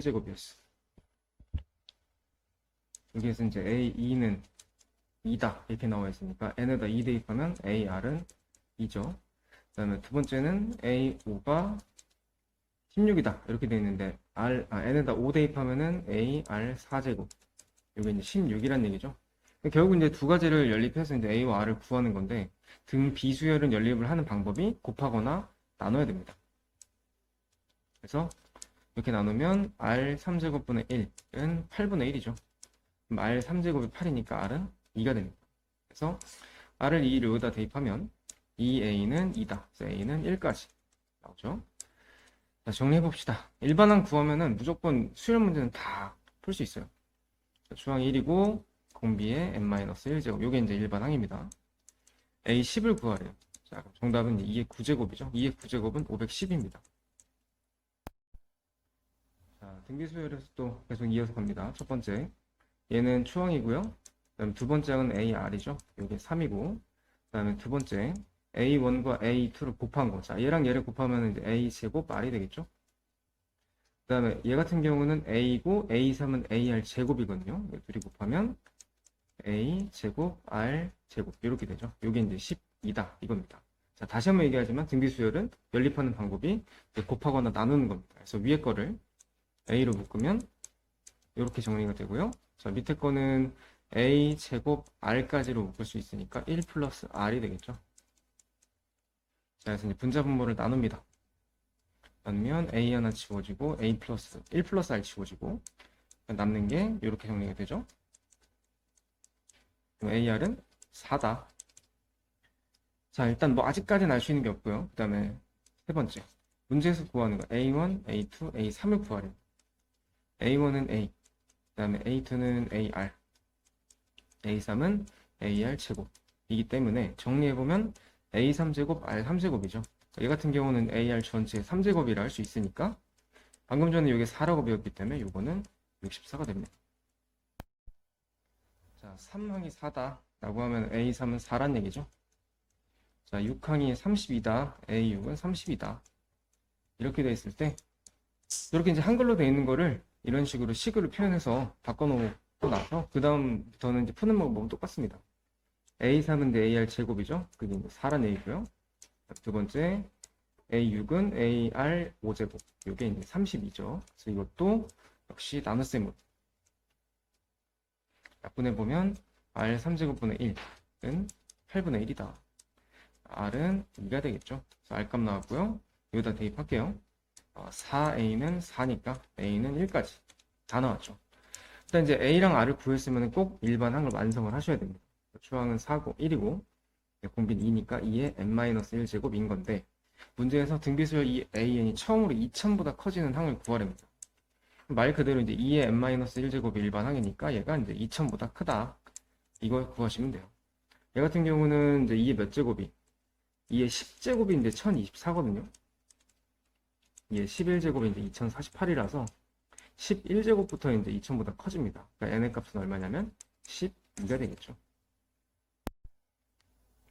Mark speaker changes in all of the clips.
Speaker 1: 곱하기 R의 n-1제곱이었어. 여기에서 이제 A2는 2다 이렇게 나와 있으니까 n에다 2 대입하면 AR은 2죠. 그 다음에 두 번째는 A5가 16이다 이렇게 되어 있는데 R, 아, n에다 5 대입하면은 AR 4제곱 이게 이제 16이란 얘기죠. 결국 이제 두 가지를 연립해서 이제 A와 R을 구하는 건데 등 비수열은 연립을 하는 방법이 곱하거나 나눠야 됩니다. 그래서 이렇게 나누면 R 3제곱분의 1은 8분의 1이죠. 그럼 R 3제곱이 8이니까 R은 2가 됩니다. 그래서 R을 2를 여기다 대입하면 2A는 2다. 그래서 A는 1까지 나오죠. 자, 정리해 봅시다. 일반항 구하면은 무조건 수열 문제는 다 풀 수 있어요. 자, 주항 1이고 공비의 n-1제곱. 요게 이제 일반항입니다. A10을 구하래요. 자, 정답은 2의 9제곱이죠. 2의 9제곱은 510입니다. 자, 등비수열에서 또 계속 이어서 갑니다. 첫 번째. 얘는 추항이고요. 그다음 두 번째 항은 AR이죠. 요게 3이고. 그다음에 두 번째 A1과 A2를 곱한 거. 자, 얘랑 얘를 곱하면 이제 A 제곱 R이 되겠죠. 그다음에 얘 같은 경우는 A고 A3은 AR 제곱이거든요. 이 둘이 곱하면 A 제곱 R 제곱 이렇게 되죠. 요게 이제 12다 이겁니다. 자, 다시 한번 얘기하지만 등비수열은 연립하는 방법이 곱하거나 나누는 겁니다. 그래서 위에 거를 A로 묶으면 이렇게 정리가 되고요. 자, 밑에 거는 A 제곱 R까지로 묶을 수 있으니까 1 플러스 R이 되겠죠. 자, 그래서 이제 분자 분모를 나눕니다. 나누면 A 하나 지워지고 A 플러스 1 플러스 R 지워지고 남는 게 이렇게 정리가 되죠. 그럼 AR은 4다. 자, 일단 뭐 아직까지는 알 수 있는 게 없고요. 그 다음에 세 번째. 문제에서 구하는 거 A1, A2, A3을 구하래요. A1은 A, 그 다음에 A2는 AR, A3은 AR 제곱이기 때문에 정리해보면 A3 제곱, R3 제곱이죠. 얘 같은 경우는 AR 전체 3제곱이라 할 수 있으니까 방금 전에 이게 4라고 배웠기 때문에 이거는 64가 됩니다. 자, 3항이 4다 라고 하면 A3은 4란 얘기죠. 자, 6항이 32다, A6은 30이다. 이렇게 돼 있을 때 이렇게 이제 한글로 돼 있는 거를 이런 식으로 식으로 표현해서 바꿔놓고 나서 그 다음부터는 이제 푸는 방법은 똑같습니다. A3은 이제 AR 제곱이죠. 그게 이제 4란 얘기고요. 두 번째 A6은 AR 5제곱. 이게 이제 32죠. 그래서 이것도 역시 나눗셈으로 약분해 보면 R 3제곱분의 1은 8분의 1이다. R은 2가 되겠죠. 그래서 R 값 나왔고요. 여기다 대입할게요. 4A는 4니까 A는 1까지 다 나왔죠. 일단 이제 A랑 R을 구했으면 꼭 일반 항을 완성을 하셔야 됩니다. 추항은 4고 1이고 공비는 2니까 2의 n-1 제곱인 건데 문제에서 등비수열 이 AN이 처음으로 2000보다 커지는 항을 구하랍니다. 말 그대로 이제 2의 n-1 제곱이 일반 항이니까 얘가 이제 2000보다 크다. 이걸 구하시면 돼요. 얘 같은 경우는 이제 2의 몇 제곱이 2의 10제곱이 이제 1024거든요. 이게 11제곱이 이제 2048이라서 11제곱부터 이제 2000보다 커집니다. 그러니까 n의 값은 얼마냐면 12가 되겠죠.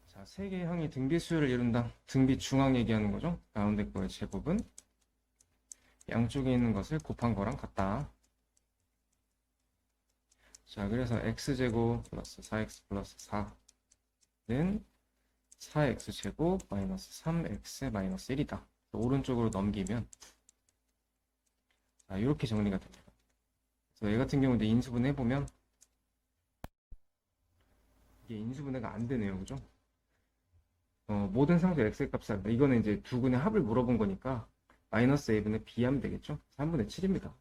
Speaker 1: 자, 세 개의 항이 등비 수열을 이룬다. 등비 중항 얘기하는 거죠. 가운데 거의 제곱은 양쪽에 있는 것을 곱한 거랑 같다. 자, 그래서 x제곱 플러스 4x 플러스 4는 4x제곱 마이너스 3x 마이너스 1이다. 오른쪽으로 넘기면 자, 이렇게 정리가 됩니다. 그래서 얘 같은 경우 이제 인수분 해보면 이게 인수분해가 안 되네요. 그죠? 어, 모든 상수 x의 값이 다르다. 이거는 이제 두 근의 합을 물어본 거니까 마이너스 a분의 b 하면 되겠죠? 3분의 7입니다.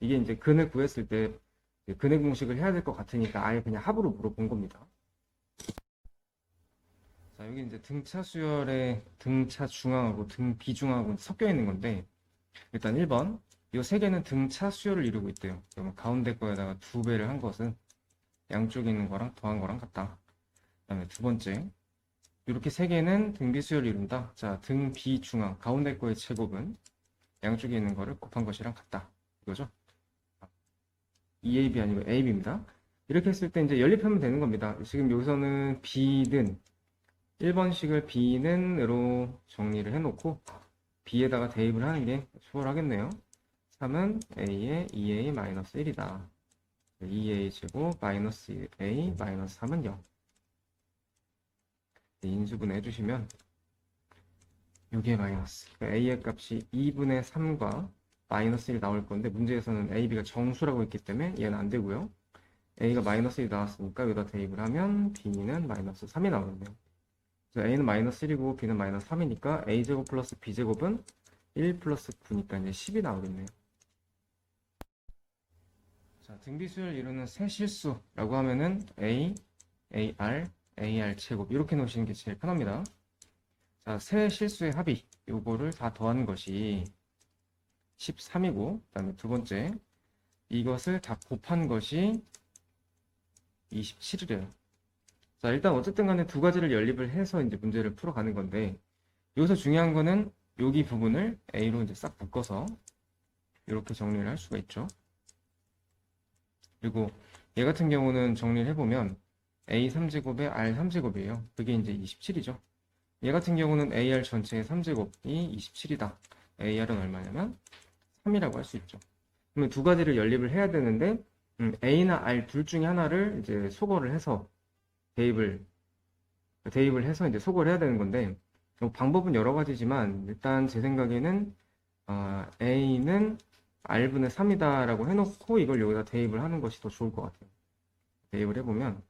Speaker 1: 이게 이제 근을 구했을 때 근의 공식을 해야 될 것 같으니까 아예 그냥 합으로 물어본 겁니다. 자, 여기 이제 등차 수열에 등차 중앙하고 등 비중하고 섞여 있는 건데, 일단 1번, 이 세 개는 등차 수열을 이루고 있대요. 그러면 가운데 거에다가 두 배를 한 것은 양쪽에 있는 거랑 더한 거랑 같다. 그 다음에 두 번째, 이렇게 세 개는 등비 수열을 이룬다. 자, 등 비 중앙, 가운데 거의 제곱은 양쪽에 있는 거를 곱한 것이랑 같다. 이거죠? 2AB 아니고 AB입니다. 이렇게 했을 때 이제 연립하면 되는 겁니다. 지금 여기서는 B는 1번식을 B는 으로 정리를 해놓고 B에다가 대입을 하는 게 수월하겠네요. 3은 A의 2A 마이너스 1이다. 2A 제곱 마이너스 A 마이너스 3은 0. 인수분 해주시면 6의 마이너스 그러니까 A의 값이 2분의 3과 마이너스 1 나올 건데 문제에서는 A, B가 정수라고 했기 때문에 얘는 안 되고요. A가 마이너스 1 나왔으니까 여기다 대입을 하면 B는 마이너스 3이 나오겠네요. 그래서 A는 마이너스 1이고 B는 마이너스 3이니까 A제곱 플러스 B제곱은 1 플러스 9니까 이제 10이 나오겠네요. 자, 등비수열 이루는 세 실수라고 하면은 A, AR, AR 제곱 이렇게 놓으시는 게 제일 편합니다. 자, 세 실수의 합이 요거를 다 더한 것이 13이고 그다음에 두 번째 이것을 다 곱한 것이 27이래요. 자, 일단 어쨌든 간에 두 가지를 연립을 해서 이제 문제를 풀어가는 건데 여기서 중요한 거는 여기 부분을 A로 이제 싹 묶어서 이렇게 정리를 할 수가 있죠. 그리고 얘 같은 경우는 정리를 해보면 A 3제곱에 R 3제곱이에요. 그게 이제 27이죠. 얘 같은 경우는 AR 전체의 3제곱이 27이다. AR은 얼마냐면 3이라고 할 수 있죠. 그러면 두 가지를 연립을 해야 되는데 음, A나 R 둘 중에 하나를 이제 소거를 해서 대입을 대입을 해서 이제 소거를 해야 되는 건데 뭐 방법은 여러 가지지만 일단 제 생각에는 어, A는 R분의 3이다라고 해놓고 이걸 여기다 대입을 하는 것이 더 좋을 것 같아요. 대입을 해보면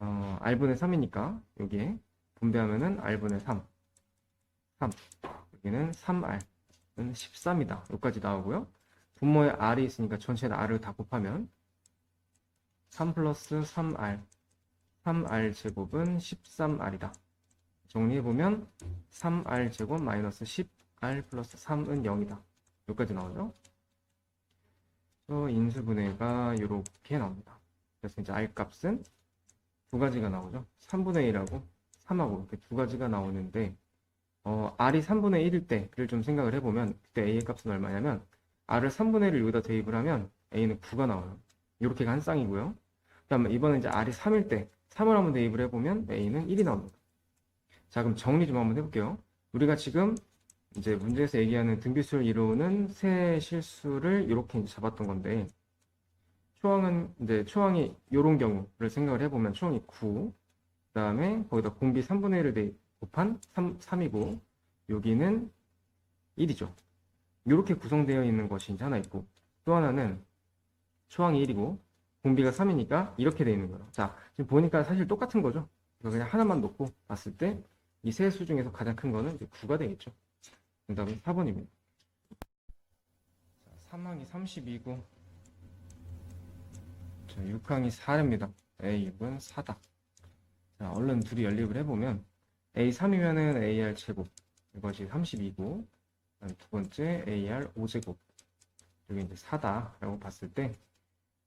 Speaker 1: 어, R분의 3이니까 여기에 분배하면은 R분의 3 3 여기는 3R은 13이다. 여기까지 나오고요. 분모에 R이 있으니까 전체 R을 다 곱하면 3 플러스 3R 3R 제곱은 13R이다. 정리해보면 3R 제곱 마이너스 10R 플러스 3은 0이다. 여기까지 나오죠? 저 인수분해가 이렇게 나옵니다. 그래서 이제 R 값은 두 가지가 나오죠. 3분의 1하고 3하고 이렇게 두 가지가 나오는데 어, R이 3분의 1일 때를 좀 생각을 해보면 그때 A의 값은 얼마냐면 R을 3분의 1을 여기다 대입을 하면 A는 9가 나와요. 이렇게가 한 쌍이고요. 그 다음에 이번에 이제 R이 3일 때 3을 한번 대입을 해보면 A는 1이 나옵니다. 자 그럼 정리 좀 한번 해볼게요. 우리가 지금 이제 문제에서 얘기하는 등비수를 이루는 세 실수를 이렇게 잡았던 건데 초항은 이제 초항이 이런 경우를 생각을 해보면 초항이 9, 그 다음에 거기다 공비 3분의 1을 대 곱한 3, 3이고 여기는 1이죠. 이렇게 구성되어 있는 것이 하나 있고 또 하나는 초항이 1이고 공비가 3이니까 이렇게 되어 있는 거예요. 자, 지금 보니까 사실 똑같은 거죠. 이거 그냥 하나만 놓고 봤을 때 이 세 수 중에서 가장 큰 거는 이제 9가 되겠죠. 정답은 4번입니다. 3항이 32고 자, 6항이 4입니다. A6은 4다. 자, 얼른 둘이 연립을 해보면 A3이면은 AR 제곱 이것이 32고 두 번째 AR 5제곱 여기 이제 4다라고 봤을 때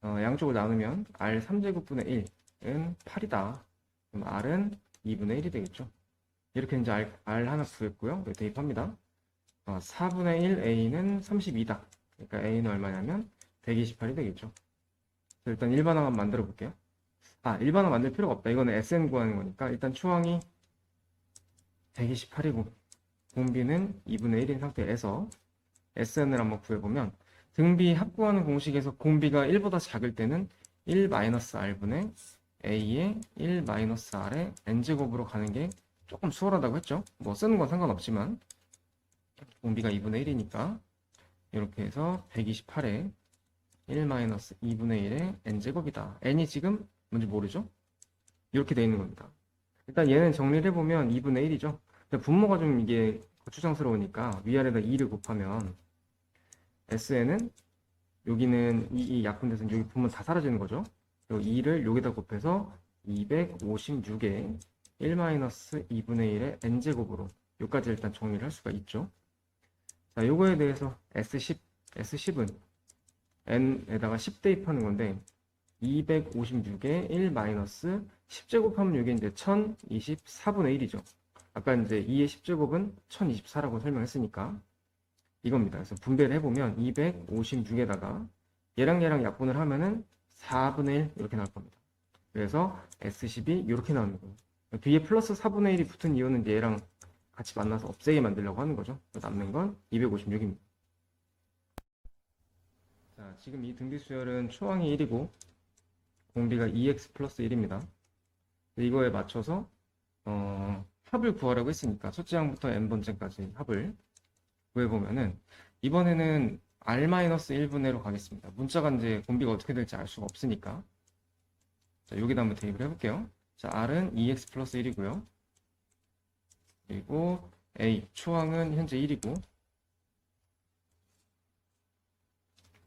Speaker 1: 어, 양쪽을 나누면 R 3제곱분의 1은 8이다. 그럼 R은 2분의 1이 되겠죠. 이렇게 이제 R, R 하나 구했고요. 여기 대입합니다. 어, 4분의 1 A는 32다. 그러니까 A는 얼마냐면 128이 되겠죠. 일단 일반화만 만들어 볼게요. 아, 일반화 만들 필요가 없다. 이거는 SN 구하는 거니까 일단 추항이 128이고 공비는 2분의 1인 상태에서 SN을 한번 구해보면 등비 합구하는 공식에서 공비가 1보다 작을 때는 1-r분의 a의 1-r의 n제곱으로 가는 게 조금 수월하다고 했죠. 뭐 쓰는 건 상관없지만 공비가 2분의 1이니까 이렇게 해서 128에 1-2분의 1의 n제곱이다. n이 지금 뭔지 모르죠? 이렇게 돼 있는 겁니다. 일단 얘는 정리를 해보면 2분의 1이죠. 분모가 좀 이게 거추장스러우니까 위아래다 2를 곱하면 SN은 여기는 이, 이 약분돼서 여기 분모 다 사라지는 거죠. 그리고 2를 여기다 곱해서 256에 1-2분의 1의 n제곱으로 여기까지 일단 정리를 할 수가 있죠. 자, 요거에 대해서 S10, S10은 n에다가 10 대입하는 건데 256에 1 10제곱하면 이게 이제 1024분의 1이죠. 아까 이제 2의 10제곱은 1024라고 설명했으니까 이겁니다. 그래서 분배를 해보면 256에다가 얘랑 얘랑 약분을 하면은 4분의 1 이렇게 나올 겁니다. 그래서 S10이 이렇게 나오는 거예요. 뒤에 플러스 4분의 1이 붙은 이유는 얘랑 같이 만나서 없애게 만들려고 하는 거죠. 그래서 남는 건 256입니다. 자, 지금 이 등비 수열은 초항이 1이고 공비가 2x 플러스 1입니다. 이거에 맞춰서 어, 합을 구하라고 했으니까 첫째 항부터 n번째까지 합을 구해보면은 이번에는 r-1분의로 가겠습니다. 문자가 이제 공비가 어떻게 될지 알 수가 없으니까 자, 여기다 한번 대입을 해볼게요. 자, r은 2x 플러스 1이고요. 그리고 a 초항은 현재 1이고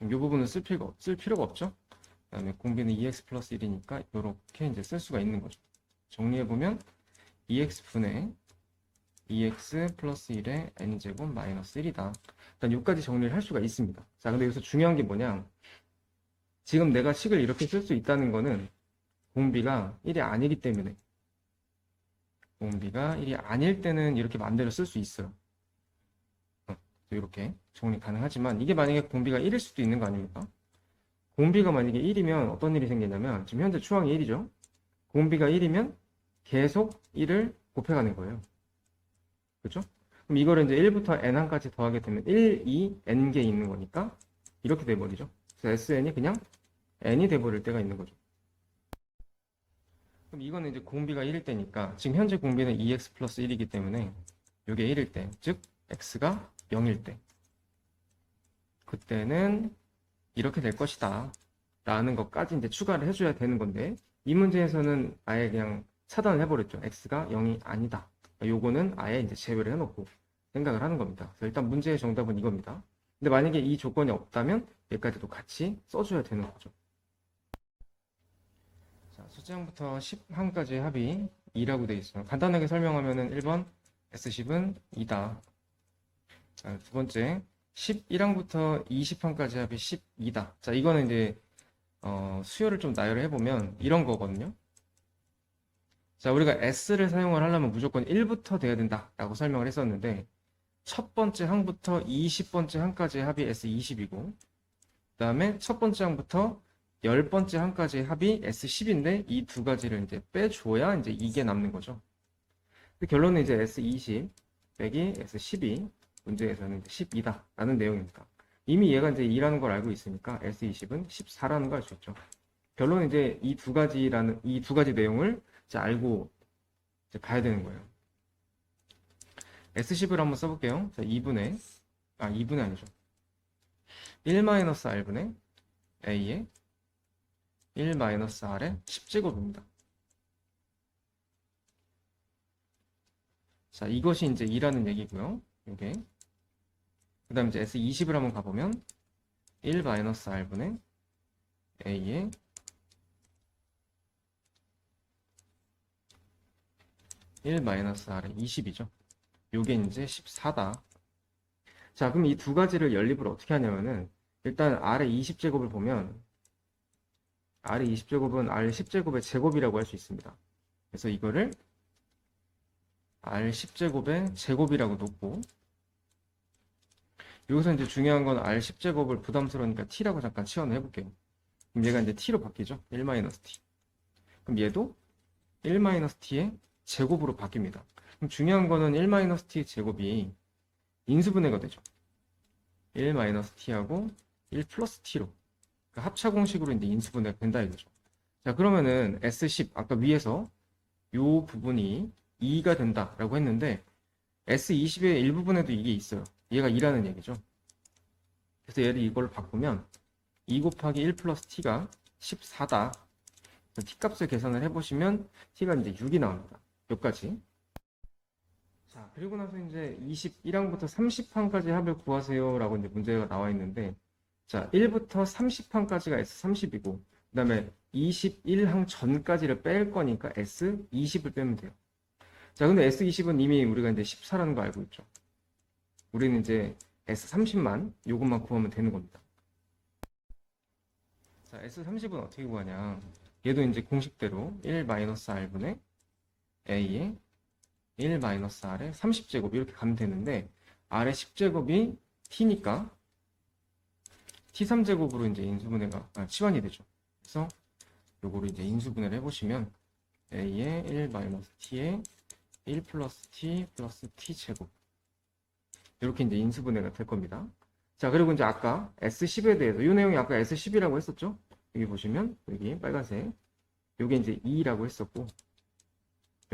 Speaker 1: 이 부분은 쓸 필요가, 없- 쓸 필요가 없죠. 그 다음에 공비는 2x 플러스 1이니까 이렇게 이제 쓸 수가 있는 거죠. 정리해보면 2x분의 2x 플러스 1의 n제곱 마이너스 1이다. 일단 여기까지 정리를 할 수가 있습니다. 자, 근데 여기서 중요한 게 뭐냐. 지금 내가 식을 이렇게 쓸 수 있다는 거는 공비가 1이 아니기 때문에 공비가 1이 아닐 때는 이렇게 마음대로 쓸 수 있어요. 어, 이렇게 정리 가능하지만 이게 만약에 공비가 1일 수도 있는 거 아닙니까? 공비가 만약에 1이면 어떤 일이 생기냐면 지금 현재 추항이 1이죠. 공비가 1이면 계속 1을 곱해가는 거예요. 그죠? 그럼 이거를 이제 1부터 n1까지 더하게 되면 1, 2, n개 있는 거니까 이렇게 돼버리죠. 그래서 sn이 그냥 n이 돼버릴 때가 있는 거죠. 그럼 이거는 이제 공비가 1일 때니까 지금 현재 공비는 2x 플러스 1이기 때문에 이게 1일 때, 즉 x가 0일 때 그때는 이렇게 될 것이다 라는 것까지 이제 추가를 해줘야 되는 건데 이 문제에서는 아예 그냥 차단을 해버렸죠. x가 0이 아니다. 요거는 아예 이제 제외를 해놓고 생각을 하는 겁니다. 그래서 일단 문제의 정답은 이겁니다. 근데 만약에 이 조건이 없다면 얘까지도 같이 써줘야 되는 거죠. 자, 수장부터 10항까지 합이 2라고 되어 있어요. 간단하게 설명하면은 1번 S10은 2다. 자, 두 번째 11항부터 20항까지 합이 12다. 자, 이거는 이제 어, 수요를 좀 나열을 해보면 이런 거거든요. 자, 우리가 S를 사용을 하려면 무조건 1부터 돼야 된다라고 설명을 했었는데 첫 번째 항부터 20번째 항까지 합이 S20이고 그 다음에 첫 번째 항부터 열 번째 항까지 합이 S10인데 이 두 가지를 이제 빼줘야 이제 이게 남는 거죠. 결론은 이제 S20 빼기 S12 문제에서는 이제 12다 라는 내용입니다. 이미 얘가 이제 2라는 걸 알고 있으니까 S20은 14라는 걸 알 수 있죠. 결론은 이제 이 두 가지라는 이 두 가지 내용을 이제 알고 이제 봐야 되는 거예요. S10을 한번 써볼게요. 자, 2분의 아 2분의 아니죠. 1-r분의 a의 1-r의 10제곱입니다. 자, 이것이 이제 2라는 얘기고요. 요게. 그 다음 이제 S20을 한번 가보면 1-r분의 a의 1-r의 20이죠. 요게 이제 14다. 자, 그럼 이 두 가지를 연립을 어떻게 하냐면은 일단 r의 20제곱을 보면 r의 20제곱은 r 10제곱의 제곱이라고 할 수 있습니다. 그래서 이거를 r 10제곱의 제곱이라고 놓고 여기서 이제 중요한 건 r 10제곱을 부담스러우니까 t라고 잠깐 치환을 해볼게요. 그럼 얘가 이제 t로 바뀌죠. 1-t. 그럼 얘도 1-t의 제곱으로 바뀝니다. 그럼 중요한 거는 1-t 제곱이 인수분해가 되죠. 1-t하고 1 플러스 t로 그 합차 공식으로 이제 인수분해가 된다 이거죠. 자 그러면은 S10 아까 위에서 요 부분이 2가 된다라고 했는데 S20의 일부분에도 이게 있어요. 얘가 2라는 얘기죠. 그래서 얘를 이걸로 바꾸면 2 곱하기 1 플러스 t가 14다. t 값을 계산을 해보시면 t가 이제 6이 나옵니다. 여기까지. 자, 그리고 나서 이제 21항부터 30항까지 합을 구하세요. 라고 이제 문제가 나와 있는데, 자, 1부터 30항까지가 S30이고, 그 다음에 21항 전까지를 뺄 거니까 S20을 빼면 돼요. 자, 근데 S20은 이미 우리가 이제 14라는 거 알고 있죠. 우리는 이제 S30만, 요것만 구하면 되는 겁니다. 자, S30은 어떻게 구하냐. 얘도 이제 공식대로 1-r분의 a의 1-r의 30제곱 이렇게 가면 되는데 r의 10제곱이 t니까 t3제곱으로 이제 인수분해가 아, 치환이 되죠. 그래서 요거를 이제 인수분해를 해보시면 a의 1-t의 1 플러스 t 플러스 t 제곱 이렇게 이제 인수분해가 될 겁니다. 자, 그리고 이제 아까 S10에 대해서 이 내용이 아까 S10이라고 했었죠? 여기 보시면 여기 빨간색 요게 이제 2라고 했었고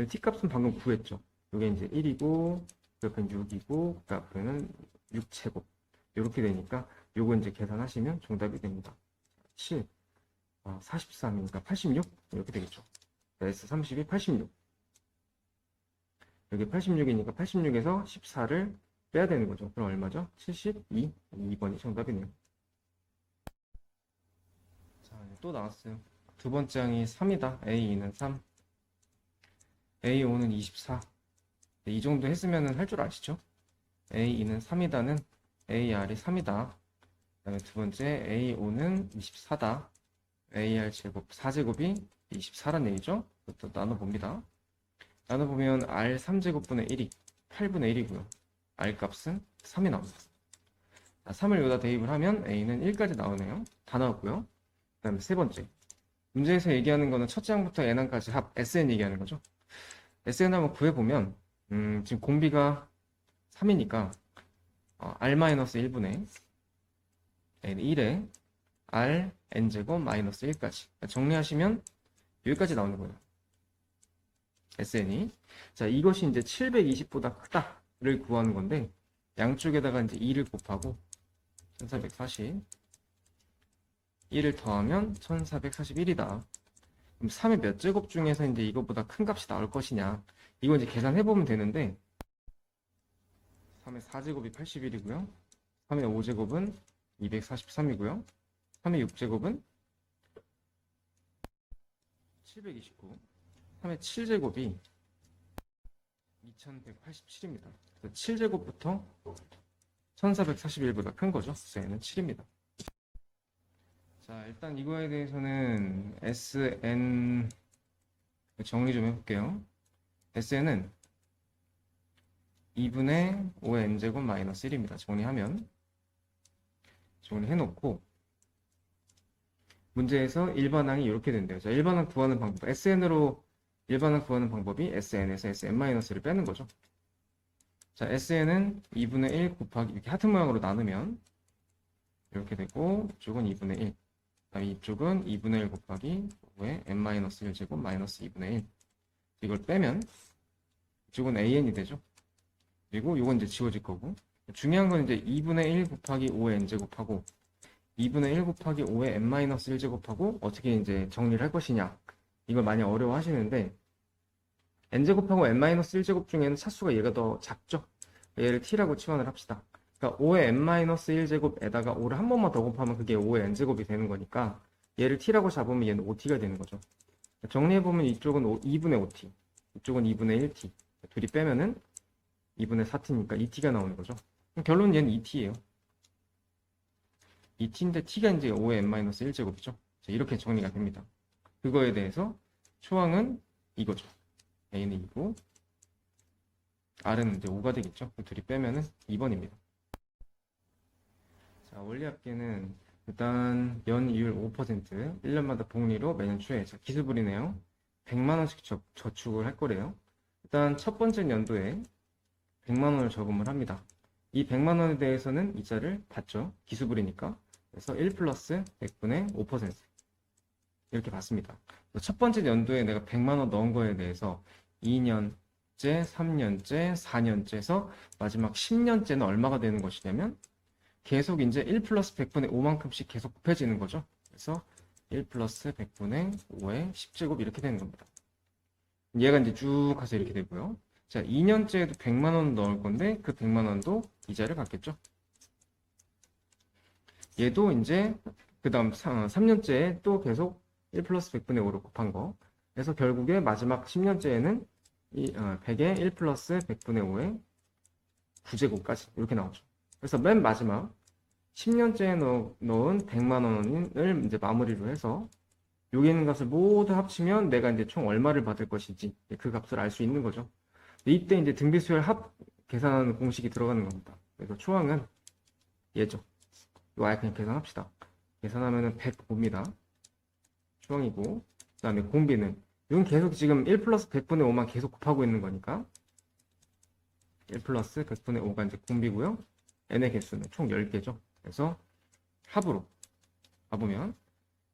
Speaker 1: t 값은 방금 구했죠. 요게 이제 1이고 그 옆엔 6이고 그 앞에는 6제곱 이렇게 되니까 요거 이제 계산하시면 정답이 됩니다. 7 아, 43이니까 86 이렇게 되겠죠. S32 86 여기 86이니까 86에서 14를 빼야 되는 거죠. 그럼 얼마죠? 72 2번이 정답이네요. 자, 또 나왔어요. 두 번째 항이 3이다. A2는 3 A5는 24 네, 이 정도 했으면 할 줄 아시죠? A2는 3이다는 AR이 3이다. 그 다음에 두 번째 A5는 24다. AR 제곱 4제곱이 24란 얘기죠? 그것도 나눠봅니다. 나눠보면 R 3제곱분의 1이 8분의 1이고요. R 값은 3이 나옵니다. 3을 여기다 대입을 하면 A는 1까지 나오네요. 다 나왔고요. 그 다음에 세 번째. 문제에서 얘기하는 거는 첫째 항부터 n항까지 합 SN 얘기하는 거죠. SN 한번 구해보면 음, 지금 공비가 3이니까 어, R-1분의 n 1에 R n제곱 마이너스 1까지 정리하시면 여기까지 나오는 거예요. SN이 자 이것이 이제 720보다 크다를 구하는 건데 양쪽에다가 이제 2를 곱하고 1440 1을 더하면 1441이다. 그럼 3의 몇 제곱 중에서 이제 이거보다 큰 값이 나올 것이냐. 이거 이제 계산해 보면 되는데 3의 4제곱이 81이고요. 3의 5제곱은 243이고요. 3의 6제곱은 729. 3의 7제곱이 2187입니다. 7제곱부터 1441보다 큰 거죠. 그래서 얘는 7입니다. 자, 일단 이거에 대해서는 SN 정리 좀 해볼게요. SN은 2분의 5의 n제곱 마이너스 1입니다. 정리하면 정리해놓고 문제에서 일반항이 이렇게 된대요. 자, 일반항 구하는 방법 SN으로 일반항 구하는 방법이 SN에서 SN-를 빼는 거죠. 자, SN은 2분의 1 곱하기 이렇게 하트 모양으로 나누면 이렇게 되고 이쪽은 2분의 1그 이쪽은 2분의 1 곱하기 5의 n-1 제곱 마이너스 2분의 1 이걸 빼면 이쪽은 an이 되죠. 그리고 이건 이제 지워질 거고 중요한 건 이제 2분의 1 곱하기 5의 n제곱하고 2분의 1 곱하기 5의 n-1 제곱하고 어떻게 이제 정리를 할 것이냐 이걸 많이 어려워 하시는데 n제곱하고 n-1제곱 중에는 차수가 얘가 더 작죠. 얘를 t라고 치환을 합시다. 그러니까 5의 n-1제곱에다가 5를 한 번만 더 곱하면 그게 5의 n제곱이 되는 거니까 얘를 t라고 잡으면 얘는 5t가 되는 거죠. 정리해보면 이쪽은 5, 2분의 5t, 이쪽은 2분의 1t. 둘이 빼면은 2분의 4t니까 2t가 나오는 거죠. 결론은 얘는 2t예요. 2t인데 t가 이제 5의 n-1제곱이죠. 이렇게 정리가 됩니다. 그거에 대해서 초항은 이거죠. a는 2고 r은 이제 5가 되겠죠. 둘이 빼면은 2번입니다. 자, 원리합계는 일단 연이율 5%, 1년마다 복리로 매년 추해. 자, 기술부리네요. 100만원씩 저, 저축을 할 거래요. 일단 첫 번째 연도에 100만원을 저금을 합니다. 이 100만원에 대해서는 이자를 받죠. 기수불이니까. 그래서 1 플러스 100분의 5% 이렇게 받습니다. 첫 번째 연도에 내가 100만원 넣은 거에 대해서 2년째, 3년째, 4년째에서 마지막 10년째는 얼마가 되는 것이냐면 계속 이제 1 플러스 100분의 5만큼씩 계속 곱해지는 거죠. 그래서 1 플러스 100분의 5의 10제곱 이렇게 되는 겁니다. 얘가 이제 쭉 가서 이렇게 되고요. 자, 2년째에도 100만 원 넣을 건데 그 100만 원도 이자를 받겠죠. 얘도 이제 그 다음 3년째에 또 계속 1 플러스 100분의 5로 곱한 거. 그래서 결국에 마지막 10년째에는 이 100에 1 플러스 100분의 5의 9제곱까지 이렇게 나오죠. 그래서 맨 마지막 10년째에 넣은 100만 원을 이제 마무리로 해서 여기 있는 값을 모두 합치면 내가 이제 총 얼마를 받을 것인지 그 값을 알 수 있는 거죠. 이때 이제 등비 수열 합 계산하는 공식이 들어가는 겁니다. 그래서 초항은 얘죠. 이거 아예 그냥 계산합시다. 계산하면은 105입니다. 초항이고, 그 다음에 공비는, 이건 계속 지금 1 플러스 100분의 5만 계속 곱하고 있는 거니까, 1 플러스 100분의 5가 이제 공비고요. N의 개수는 총 10개죠. 그래서 합으로 가보면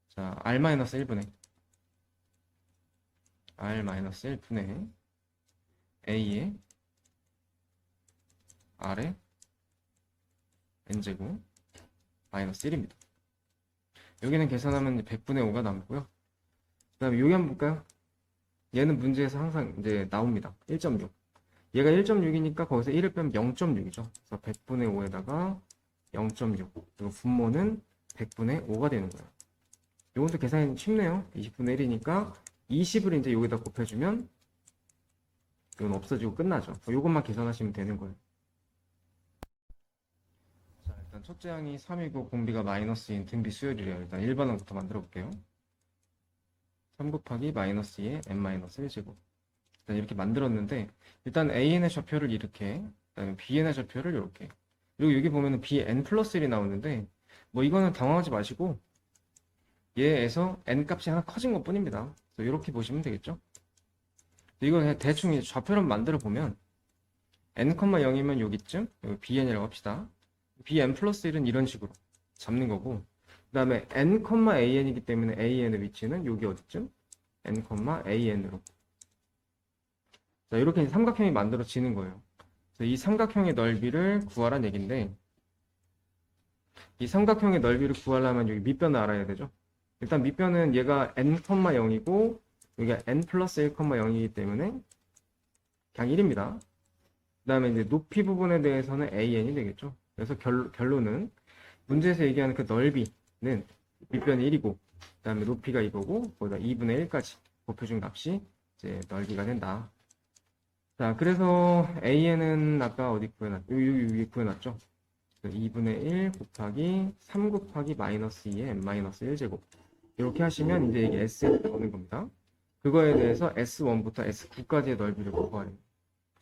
Speaker 1: 자, r-1분의 r-1분의 a의 r의 n제곱 마이너스 1입니다. 여기는 계산하면 100분의 5가 남고요. 그 다음에 여기 한번 볼까요? 얘는 문제에서 항상 이제 나옵니다. 1.6. 얘가 1.6이니까 거기서 1을 빼면 0.6이죠. 그래서 100분의 5에다가 0.6. 그리고 분모는 100분의 5가 되는 거예요. 이것도 계산이 쉽네요. 20분의 1이니까 20을 이제 여기다 곱해주면 이건 없어지고 끝나죠. 이것만 계산하시면 되는 거예요. 자, 일단 첫째 항이 3이고 공비가 마이너스인 등비 수열이래요. 일단 1반항부터 만들어 볼게요. 3 곱하기 마이너스 2의 n 마이너스 1제곱. 이렇게 만들었는데 일단 an의 좌표를 이렇게 그다음에 bn의 좌표를 이렇게 그리고 여기 보면은 bn 플러스 1이 나오는데 뭐 이거는 당황하지 마시고 얘에서 n 값이 하나 커진 것 뿐입니다. 이렇게 보시면 되겠죠. 이거 그냥 대충 좌표를 만들어 보면 n,0이면 여기쯤 여기 bn이라고 합시다. bn 플러스 1은 이런 식으로 잡는 거고 그 다음에 n,an이기 때문에 an의 위치는 여기 어디쯤? n,an으로 자 이렇게 삼각형이 만들어지는 거예요. 이 삼각형의 넓이를 구하란 얘기인데 이 삼각형의 넓이를 구하려면 여기 밑변을 알아야 되죠. 일단 밑변은 얘가 n,0이고 여기가 n 플러스 1,0이기 때문에 그냥 1입니다. 그 다음에 이제 높이 부분에 대해서는 an이 되겠죠. 그래서 결, 결론은 문제에서 얘기하는 그 넓이는 밑변이 1이고 그 다음에 높이가 이거고 거기다 2분의 1까지 곱해준 값이 이제 넓이가 된다. 자, 그래서 an은 아까 어디 구해놨, 여기, 여기, 여기 구해놨죠? 2분의 1 곱하기 3 곱하기 마이너스 2의 n 마이너스 1제곱. 이렇게 하시면 이제 이게 S에 나오는 겁니다. 그거에 대해서 S1부터 S9까지의 넓이를 구하래요.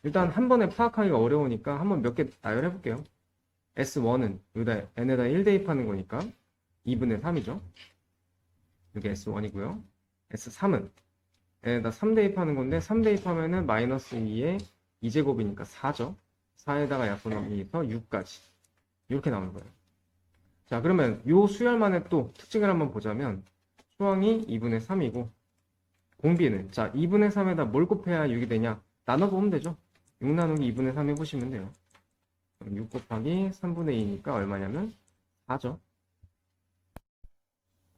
Speaker 1: 일단 한 번에 파악하기가 어려우니까 한번 몇 개 나열해 볼게요. S1은 여기다 n에다 1 대입하는 거니까 2분의 3이죠. 이게 S1이고요. S3은 n에다 3 대입 하는 건데 3 대입 하면은 마이너스 2의 2제곱이니까 4죠. 4에다가 약분하면서 6까지. 이렇게 나오는 거예요. 자 그러면 요 수열만의 또 특징을 한번 보자면 수항이 2분의 3이고 공비는 자 2분의 3에다 뭘 곱해야 6이 되냐? 나눠보면 되죠. 6 나누기 2분의 3 해보시면 돼요. 그럼 6 곱하기 3분의 2니까 얼마냐면 4죠.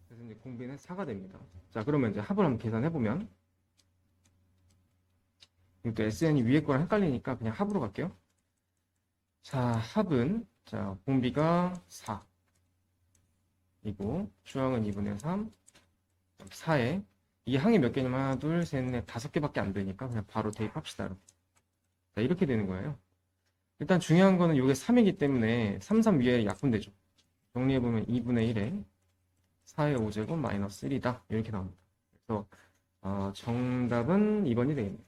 Speaker 1: 그래서 이제 공비는 4가 됩니다. 자 그러면 이제 합을 한번 계산해보면 이것도 SN이 위에 거랑 헷갈리니까 그냥 합으로 갈게요 자 합은 자 공비가 4 이고 주항은 2분의 3 4에 이 항이 몇 개냐면 하나, 둘, 셋, 넷, 다섯 개밖에 안 되니까 그냥 바로 대입합시다. 여러분. 자, 이렇게 되는 거예요. 일단 중요한 거는 이게 3이기 때문에 3, 3 위에 약분되죠. 정리해보면 2분의 1에 4의 5제곱 마이너스 1이다. 이렇게 나옵니다. 그래서 어, 정답은 2번이 되겠네요.